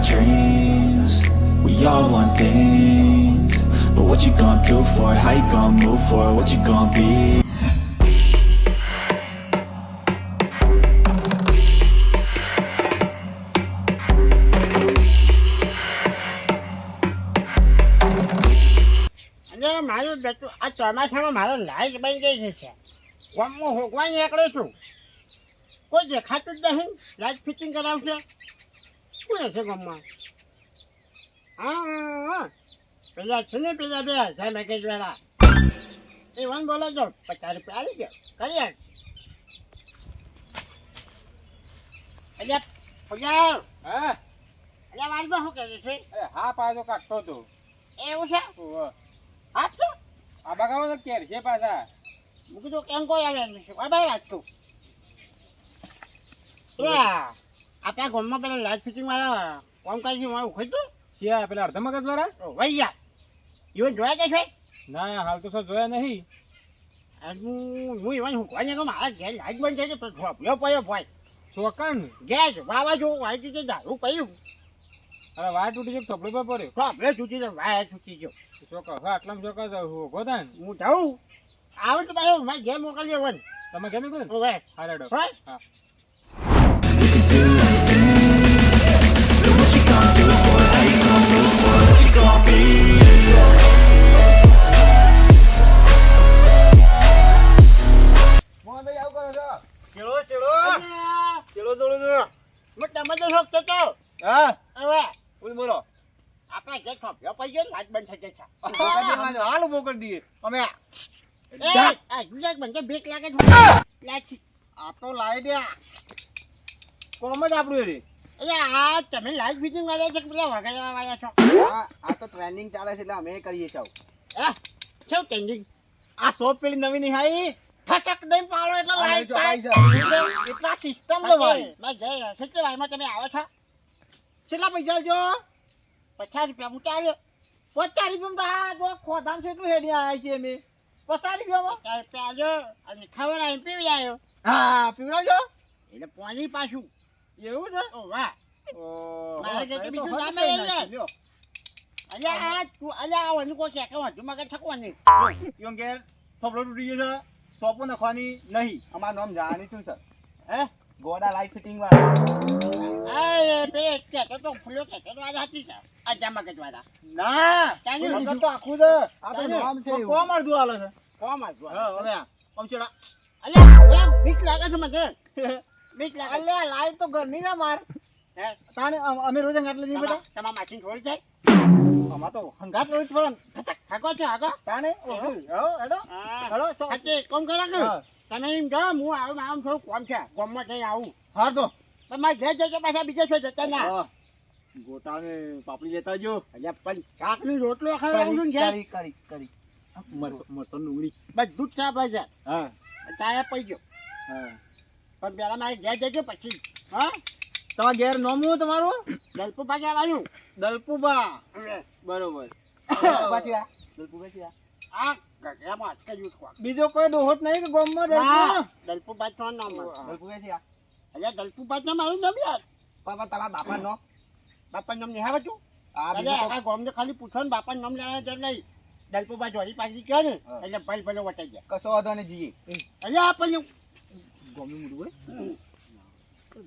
our dreams We all want things But what you gonna do for it? How you gonna move for it? What you gonna be? અને મારું બેટું આ ચોમાસામાં મારો light બની ગઈ છે ગામમાં હોગવા નીકળે છું કોઈ દેખાતું જ નહીં લાઈટ ફિટિંગ કરાવશે કોણ છે ગામમાં? હા હા પેલા છે ને પેલા બે હજાર મેગેજ વાળા. એ વન બોલે જો પચાસ રૂપિયા આવી ગયો કરી અલ્યા પચાસ હા? અલ્યા વાલમાં શું કરે છે? હા પાછો કાઢતો હતો. એવું છે. આપ તો. આ બગાવો તો કેર છે પાછા. હું કીધું કેમ કોઈ આવે ભાઈ વાત તું. યા. આપણા ગામમાં પેલા લાઈટ ફિટિંગ વાળા કોમ કરી મારું ખોટું શિયા પેલા અડધા મગજ વાળા? વૈયા ઇવન જોયા કે છે? ના હાલ તો સર જોયા નહીં. હું હું ઇવન હું કોઈને કહું મારા ઘેર લાઈટ બંધ થઈ તો થોભલો પડ્યો ભાઈ. ચોકન? ગેસ વાવાઝોડું વાય તૂટી દારૂ પડ્યું અરે વાય તૂટી ગયો થપડો પર પડ્યો? થોભલો તૂટી ગયો વાય તૂટી ગયો. ચોક હવે આટલામાં ચોક જ ઊભો હું જાઉં. આવું તો પાછું મારે ઘેર મોકલ્યો વન તમે કેમ નીકળ્યો હા. હા. કરો છો. ચેડો ચેડો. ચેડો દોડો દો મોટા મજો શોખ તો તો. હા? હવે બોલ બોલો. આપણે ઘેર થોભલો પડ્યો લાઈટ બંધ થઈ જશે હાલ ઊભો કરી દઈએ. અમે એ આ ગુજરાત બંધ ભીખ લાગે છે લાઈટ આ તો લાઈટ કોમ જ આપણું રે. એટલે આ તમે લાઈટ ફિટિંગ વાળા છે પેલા વગાડવા વાળા છો? આ આ તો ટ્રેનિંગ ચાલે છે એટલે અમે કરીએ છો હે? શું ટેન્ડિંગ આ શોપ પેલી નવી ની હાઈ ફસક દઈ પાડો એટલે લાઈટ થાય. એટલા સિસ્ટમ નો ભાઈ. મેં જઈ સચ્ચે ભાઈમાં તમે આવો છો? કેટલા પૈસા જો પચાસ રૂપિયા હું ચાલ્યો પચાસ રૂપિયા તો આ જો ખોધામ છે એટલું હેડી આયા છે અમે. પચાસ રૂપિયામાં? પચાસ રૂપિયા આલ્યો. અને ખબર આવી પીવી આવ્યો હા પીવડાવજો. એટલે પોણી પાછું. એવું છે? ઓ વાહ. ઓહો, મારે બીજું કામ લ્યો. અલ્યા આ તું અલ્યા આ વનુ કોઈ કે વાંધો મગજ છકવાની. યોંગેર થોભલો તૂટી ગયો છે. સોપો નાખવાની નહીં. અમારું નામ જાણીતું સર હે? ગોડા લાઈટ ફિટિંગ વાળા. ના તો આખું છે. આ તો ચાલ્યું. નામ છે. કોમ અડધું છે. કોમ આ. હવે આમ છેડા અલ્યા બીક લાગે છે મને. બીક લાગે. અલે આ લાઈટ તો ઘરની ના માર તાને અમ- રોજ હંગાત લઈ બેટા તમારા માછી છોડી જાય? આમાં તો હંગાટ રોજ ફરન હાકો છો હાકો? તાને હો હેડો. હેડો સાચે કોમ કરો કે? હા. તમે એમ કહો હું આવું આમ થોડું કોમ છે. કોમમાં જઈ આવું. હાર તો તમારે ઘેર જજો પાછા બીજા છો જતા ના? હા. ગોટાને પાપડી લેતા જો અલ્યા પણ શાકની રોટલો ખવડાવું છું ને કરી કરી કરી મરસો મરસો ડુંગળી. દૂધ જ સાફ હશે હા. તાયા પડી ગયો. હા. પણ પેલા મારે ઘેર જજો પછી. હા? તમારા ઘેર નોમું તમારું? દલપુબા બરોબર. પછી આ. દલપુબા આ. આ છે બીજો કોઈ દોહત નહીં કે ગામમાં ના દલપુ દલપુ નો નામ દલપુબા છે આ. અલ્યા દલપુ બાદ ના મારું નામ યાર. બાપા તમારા બાપા નો બાપા નામ નહીં આવે તું આ આ ગામને ખાલી પૂછો ને બાપા નામ લેવા જર નહીં. દલપુભા જોડી પાછી કહે ને. એટલે ભલે ભલે વટાઈ ગયા કશો વાંધો નહીં જીએ અલ્યા પેલું ગોમનું મોઢું હોય?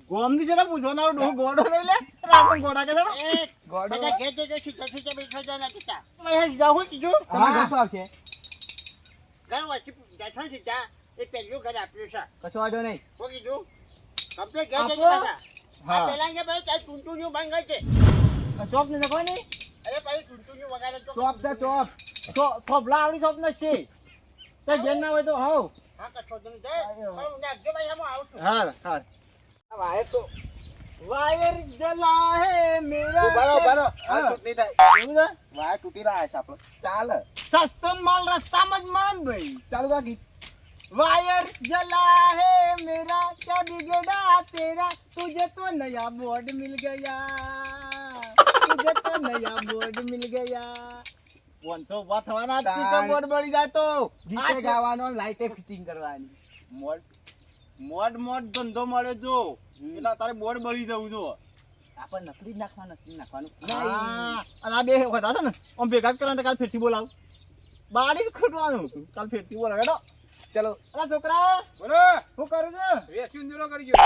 ગોમની જરા પૂછવાના ડો ગોડો નહીં લે? રામ ગોડા કે એ ગોડો. બધા કે જજો સીધા સીધા બેઠા જા ના કીધા. મેં જાઉં છું જો તમે શું આવશે? ઘર વચ્ચે બેઠો ને સીધા. એ પેલું ઘર આપ્યું છે. કશો વાંધો નહીં. શું કીધું કમ્પ્લીટ ઘેર જજો આપો. હા. પેલા કે ભાઈ તારી નું બંધ છે. ચોપ ને કોઈ નહીં અરે ભાઈ ટૂંટું વગાડે તો. ચોપ છે ચોપ. ચોપ લાવડી આવડી ચોપ ને છે. તે ઘેર ના હોય તો હાવ. હા કશો તો નહીં. જાય. પણ નાખજો ભાઈ હું આવું છું. હા હા વાયર તો વાયર જલા હે મેરા ઉભારો, ઉભારો. હા. હાલ શૂટ નહીં થાય. એવું છે? વાયર તૂટી રહ્યા છે આપણો ચાલે સસ્તો માલ રસ્તામાં જ મળે ને ભાઈ ચાલુ કા ગીત वायर जला है मेरा क्या बिगड़ा तेरा तुझे तो नया बोर्ड मिल गया तुझे तो नया बोर्ड मिल गया પાંચસો ઉભા થવાના જ છે તો તાણ. બોર્ડ મળી જાય તો ગીતે આ ગાવાનો લાઈટે ફિટિંગ કરવાની મોડ મોડ મોડ ધંધો મળે જો. એટલે તારે બોર્ડ બળી જવું જો. આપણે નકલી જ નાખવાનું નકલી નાખવાનું. અને આ બે વખત હશે ને આમ ભેગા જ કરવાના કાલ ફેરથી બોલાવ. બારી જ ખૂટવાનું કાલ ફેરથી બોલાવ. તો ચલો. અરે છોકરા બોલો. શું કરું છું? વેસી જીરો કરી ગયો.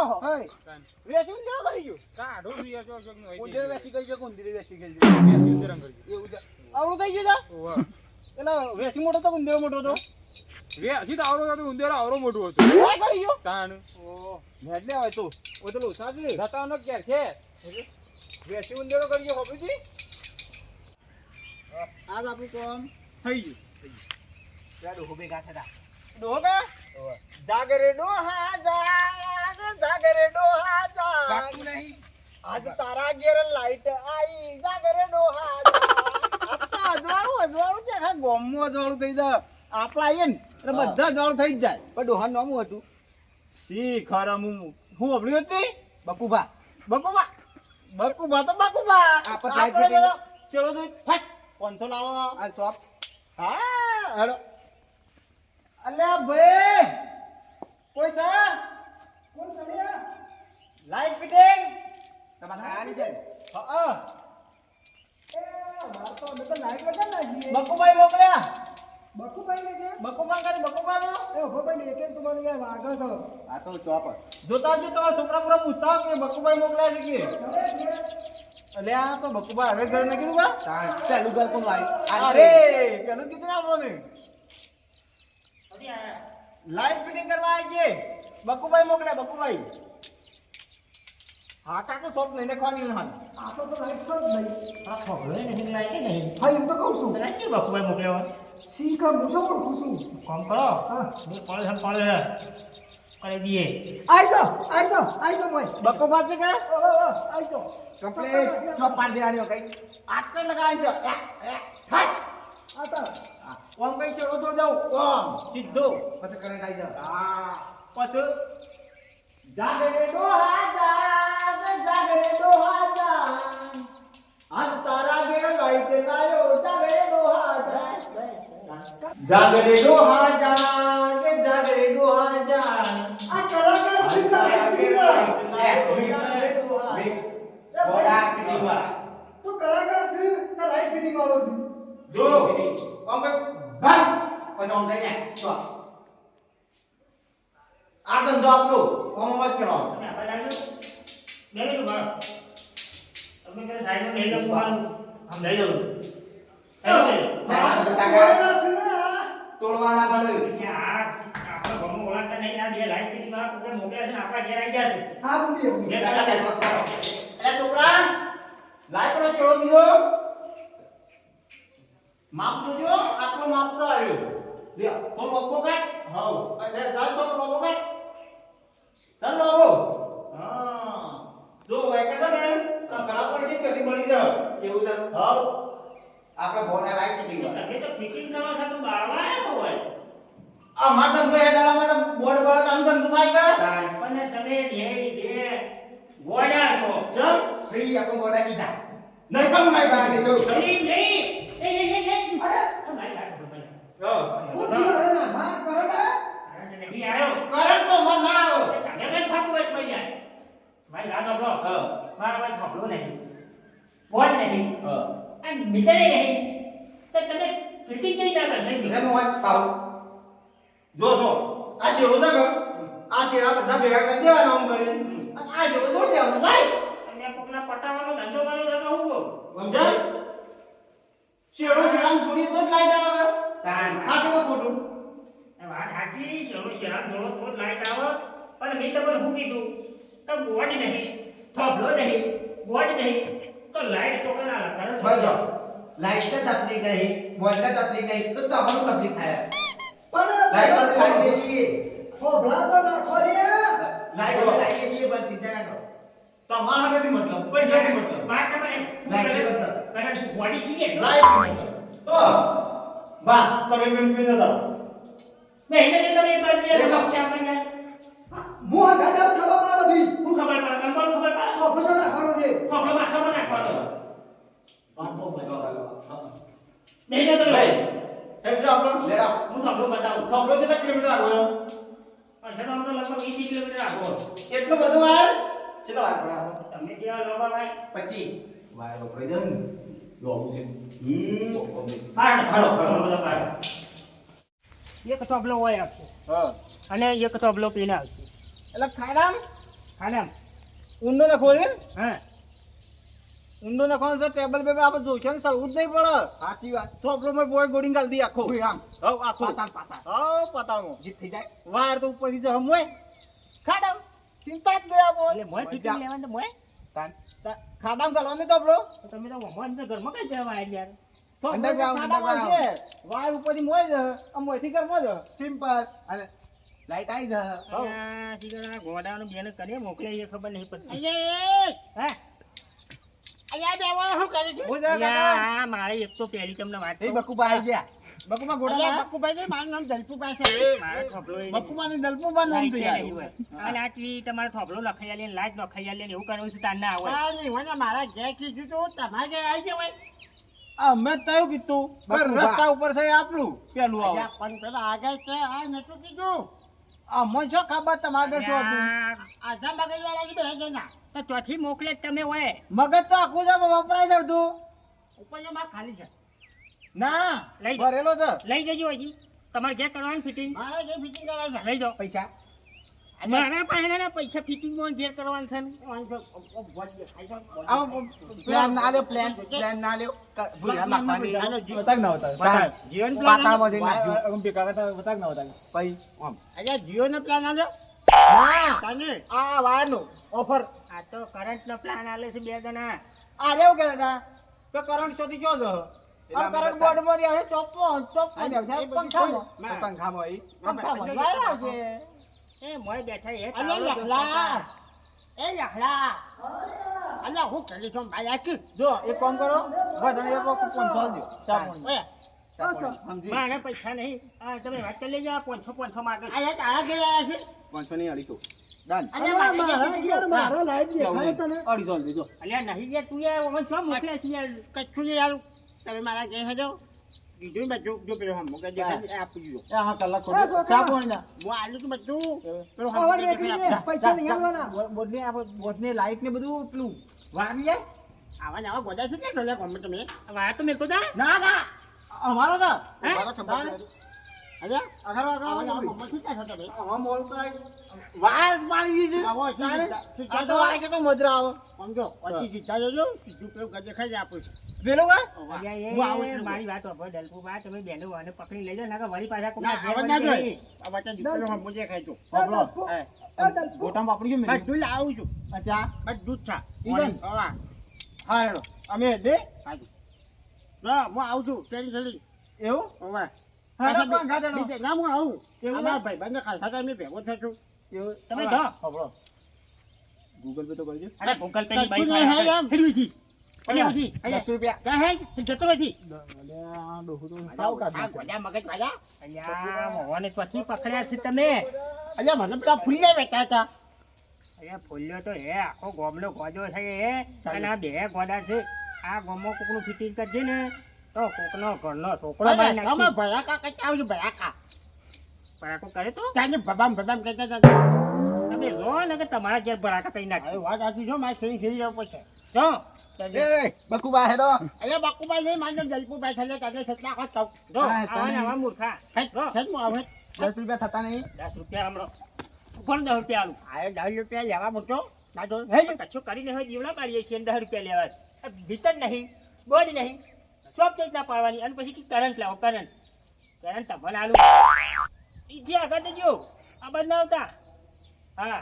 ઓહો, હઈ. કાન. કરી ગયો? કાઢો જોઈએ જો જો નો ઊંધેડો વેસી કરી ગયો ઊંધેડી વેસી કરી વેસી જીરો કરી ગયો. એવું છે. આવડું થઈ ગયું છે? એટલે વેસી મોટો તો ઊંધેડો મોટો તો? વેસી આવરો હતો ઉંદર આવરો મોટો હતો. કરી ગયો. તાણ. ઓ નેટ આવે તો ઓ તો લોસા રતાનો કે છે. વેસી ઊંધેડો કરી ગયો હોબીજી આજ આપણું કામ થઈ ગયું. ચાલો હોબે ભેગા થતા કે? જાગરે ડોહા જાગ જાગરે ડોહા જાગ. નહીં. આજ તારા ઘેર લાઈટ આઈ જાગરે ડોહા જાગ આ તો અજવાળું અજવાળું છે આખા ગોમમાં અજવાળું થઈ જાય આપણે આવીએ ને એટલે બધા જળ થઈ જ જાય. પણ ડોહાનું નોમું હતું? શી ખરા હું હું અભળી હતી? બકુભા. બકુભા. બકુભા તો બકુભા. આપણે ચેડો આપણે તો દૂધ પાંચસો લાવો. આ શોપ હા હેડો. અલ્યા ભાઈ કોઈ છે કોણ છે લાઈટ ફિટિંગ તમારે ખાવાની છે ને? હા બકુભાઈ મોકલ્યા બકુબા કરી બકુબા નો આ તો ચોપ જોતા આવજો તમારા છોકરા પૂરા પૂછતા હોય કે બકુભાઈ મોકલ્યા છે કે? અલે આ તો બકુભાઈ હવે ઘરે નથી કીધું તાણ ચાલુ ઘર કોનું આવ્યું અરે પેલું કીધું ને આપણને લાઈટ ફિટિંગ કરવા આવી છે. બકુભાઈ મોકલ્યા બકુભાઈ. હા કાકો શોપ લઈને ખવાની હાલ આ ખોખલો નહીં લાગે નહીં. તને કેમ બકુભાઈ મોકલ્યો કોમ કરો હું પડે છે પડે છે કરી દઈએ બકુભા છે કે કમ્પ્લેટ ચોપ પાડી દેવાની હોય કઈ આટલે લગાવી દો એક ફાસ ઓમ કઈ છે ઓદોર જાવ ઓમ સીધો પછી કરંટ આવી જાવ હા પછી જાગે રે ડોહા જાગ જાગે રે ડોહા જાગ આજ તારા ઘેર લાઈટ લાયો જાગે રે ડોહા જાગ જાગરે ડોહા જાગ. આ કલાકાર તારા ઘેર લાઈટ લાયો, જાગે રે ડોહા. મિક્સ વાળો છે? જો. ઓમ કે ભાગ. પછી ઓમ થઈ જાય તો આ તો જો આપલો ઓમ મત કરો લે લે બા તમે કે સાઈડ. તમે લઈ લો હું લઈ લઉં તો કાકા તોડવાના પડે કે આપણે ગમો ઓળખતા નહીં આ બે લાઈટ ફિટિંગ વાળા કોકે મોકલ્યા છે ને આપણા ઘેર આવી. કાકા સાહેબ છોકરા દીધો. માપ જોજો આટલો માપ તો આવ્યો. તો લોબો હાઉ એટલે તો લોબો કાઢ ચાલ લોબો હા. જો વાય ને તો ખરાબ પડી જાય કદી બળી જાય કેવું છે? હાઉ આપણે ઘોડા રાઈટ ફિટિંગ કરો તમે તો ફિટિંગ કરવા થતું બાળવા આવ્યા છો ભાઈ આ માતમ તો હેડાલા માં બોર્ડ બોર્ડ તમ ધંધો થાય કે? પણ તમે બે બે બોડા છો. જો ફ્રી આપો બોડા કીધા. નહીં કમ મારી પાસે તો ફ્રી નહીં એ એ એ એ એ. આ મારી વાત સાંભળો ભાઈ. હા કરંટ નહીં આવ્યો. કરંટ તો માં ના આવે તમે કઈ થાપું બેઠ પડી જાય. મારી લાગો હ. મારા વાત સાંભળો નહીં. બોલ નહીં. હા. અને નહીં. તો તમે ફિટિંગ કેવી ના કરશો એમાં વાત પાઉ જો જો. આ શેરો છે કે આ શેરા બધા ભેગા કરી દેવાના આમ કરીને. અને આ શેરો જોડી દેવાનો. લાઈ અને કોકના પટાવાનો ધંધો કર્યો તો હું કહું? સમજાય શેરો શેરામ જોડી તો જ લાઈટ આવે. તાન. આ શું ખોટું? વાત સાચી. શેરો શેરામ જોડો તો જ લાઈટ આવે. પણ મેં તમને શું કીધું? તો બોર્ડ નહીં. થોભલો નહીં. બોર્ડ નહીં. તો લાઈટ ચોકે ના આવે? કરંટ ભાઈ જો લાઈટ ને તકલીફ નહીં બોલ ને તકલીફ નહીં તો તમારું તકલીફ થાય. લાઈટ તો લાઈટ તો લાઈટ બેસીએ બસ સીધા ના તમારા નથી મતલબ પૈસાથી મતલબ. વાત તમને લાઈટ મતલબ કરંટ બોડી છીએ લાઈટ મતલબ તો બા તમે મેં પીને દો મેં એને તમે એક બાજુ એ એકલો. ચા પીને હું ખબર પડે ખબર પડે? વાતો ભાઈ નહીં તમે ભાઈ જો આપણો લેરા હું થોભલો બતાવું. ખબર છે કિલોમીટર આગળ પાછળ તો લગભગ 20 કિલોમીટર આગળ એટલું બધું વાર? ચલો આ પડે આપણે તમે જેવા લોબા ભાઈ? પચી વાયરો કહી દે ને લોબુ છે. હમ. પાડ હાલો, પાડો હાલો. પાડો એક તબલો હોય આપશે. હા. અને એક તબલો પીને આવશે. એટલે ખાડામ ખાડામ ઊંડો નાખો છે હા. ઊંડો નાખવાનો છે ટેબલ બે આપણે જોશે ને સરવું જ નહીં પડે. સાચી વાત. ચોપડો માં બોય ગોડી ગાલ દી આખો. આમ હવ આખો. પાતાળ પાતાળ. હવ પાતાળમાં. જીત થઈ જાય. વાર તો ઉપરથી હમ હોય ખાડામ. ચિંતા જ નહીં આપો. એટલે મોય ટીટી લેવાનું તો મોય ખાડામ ગાલવાનો તો આપણો. તો તમે તો મોય અંદર ઘરમાં કઈ જવા આવ્યા યાર. તો Underground, ખાડામાં છે. વાર ઉપરથી મોય છે આમ મોયથી ઘરમાં છે સિમ્પલ અને લાઈટ આવી જશે હવ આ બેન કરીએ મોકલે એ ખબર નહીં પડતી. હા. અહીંયા બેવા શું કરે છે? હું જા મારે એક તો પહેલી તમને વાત એ બકુબા આવી ગયા. બકુબા ઘોડા અલ્યા લાયા? બકુભાઈ મારું નામ જલપુભાઈ છે. મારો થોભલો બકુબા ને દલપુબા નામ તો યાર. અને આટલી તમારો થોભલો લખાઈ આલે ને લખાઈ આલે એવું કરવું છે તાર ના આવે હા, નહીં, મને મારા ઘેર કીધું તું તમારે ઘેર આવી જવાય અમે તયું કીધું. રસ્તા ઉપર છે આપણું. પેલું આવે. પણ પેલા આગળ છે આ નતું કીધું. અમને છો ખબર તમારે આગળ શું હતું? આધા મગજ વાળા બે જણા તો ચોથી મોકલે તમે હોય મગજ તો આખું છે વપરાય છે તું ઉપરમાં ખાલી છે. ના લઈ ભરેલો છે. લઈ જજો હજી. તમારે જે કરવાનું ફિટિંગ મારે જે ફિટિંગ કરાવે છે. લઈ જાઓ. પૈસા. મારા પાસે ના પૈસા ફિટિંગમાં જે કરવાનું છે ને. પ્લાન ના લ્યો પ્લાન પ્લાન ના લ્યો ક- ભૂલ્યા નાખવાની. બતાવ ના. બતાવ. જીવન પ્લાન પાતાળમાં ના હોતા ભાઈ આમ. અલ્યા જીઓ નો પ્લાન આવ્યો હા તને આ વાનો ઓફર આ તો કરંટ નો પ્લાન આલે છે બે જણા આ રેવ કહેતા હતા તો કરંટ સુધી જો આમ કરંટ બોર્ડમાંથી આવે ચોપ્પન આવશે પંખામાં પંખામાં એ મોય બેઠા એ અલ્યા લખલા એ લખલા અલ્યા હું કરી છું ભાઈ આ જો એક કામ કરો. વધારે એક વખત પંચો આલજો. ચા પાણી. ઓય. ચા પાણી. સમજી. મારે પૈસા નહીં. તમે વાત કરી લેજો પાંચસો પાંચસો માંગે. આ તારા ઘરે આવ્યા છે. પાંચસો નહીં અઢીસો અલ્યા મારા ઘેર મારો અઢીસો આલજો, જો અલ્યા નહીં તું યાર ઓમન શું મોકલે છે યાર. કચ્છું તમે મારા ઘેર હેજો. કીધું બધું જો પેલો હમ મુકે દેખાય છે, એ આપી દીધો હા કલાક ખોટું. ચા ના. હું આલું છું બધું પેલો હમ મુકે દેખાય આપી. પૈસા નહીં આલવાના. બો- બોર્ડની આ- લાઈટ ને બધું પેલું વાગી જાય આવા આવા ગોદા છે કે ચોલે ગમે તમે વાત તો મેં કીધું ના ના અમારો છે અમારો સંભાળ. અલ્યા અઘારો આવા ને અઘારો આવા છો તમે આમાં મોલ તો વાર મારી દીધી આવો, છે. આ તો વાય છે તો મજરા આવે સમજો પછી સીધા જજો કીધું ગજે ખાઈ આપું છું પેલું અલ્યા હું આવું મારી વાત હોભળ દલપુ બા તમે બેનો વાને પકડી લેજો ના વળી પાછા કોકના આવા ના વળી આ વચ્ચે દીકરો હમ મુકે ખાઈ છું બાબલો. હે. વાપરી ગયું મેં. બધું લાવું છું. અચ્છા. બધું છે ઈ જાય ને? હવા. હા હેડો. અમે દે હાજી. ના હું આવું છું. જલ્દી એવું? હવે. હેડો પણ દેડો. ના. હું આવું. એવું અમારા ભાઈ બંને ખાલસા ટાઈમે ભેગો થયો છું. એવું? તમે હવે, જાઓ. ગૂગલ પે તો કરજો અરે ગૂગલ પે ની બાઈક. હે. ફેરવી છી. દસ રૂપિયા. હે જતો નથી પછી પકડ્યા છે તમે. અલ્યા મને પેલા ફૂલ્યા બેઠા હતા. અલ્યા ફૂલ્યો તો હે આખો ગોમનો ગોજો છે એ. અને આ બે ગોડા છે. આ ગોમો કોકનું ફિટિંગ કરજે ને. તો કોકનો ઘરનો છોકરો મારી તમે ભયાકા કઈ આવજો ભયાકા પરાકો કરે તો? ત્યાં ભબામ ભબામ કહેતા હતા. તમે જો ને કે તમારા ઘેર ભરાકા કઈ નાખશે. વાત સાચી છો મારે ફેરી ફેરી જવું પડશે. જો એ બકુબા હેડો. અલ્યા બાકુભાઈ લઈ મારે જલપુભાઈ થશે તારે જો આવા ને મૂર્ખા. આવે દસ રૂપિયા થતા નહીં. રૂપિયા હમણો. કોણ દસ રૂપિયા આલું. આયો દસ રૂપિયા લેવા મૂકો. ના જો હે કશું કરીને જીવડા પાડીએ છીએ દસ રૂપિયા લેવા. ભીતર નહીં બોડ નહીં. ચોપ ના પાડવાની. અને પછી કરંટ લાવો કરંટ કરંટ તમને આલું. જે આગળ દેજો. આ બનાવતા હા.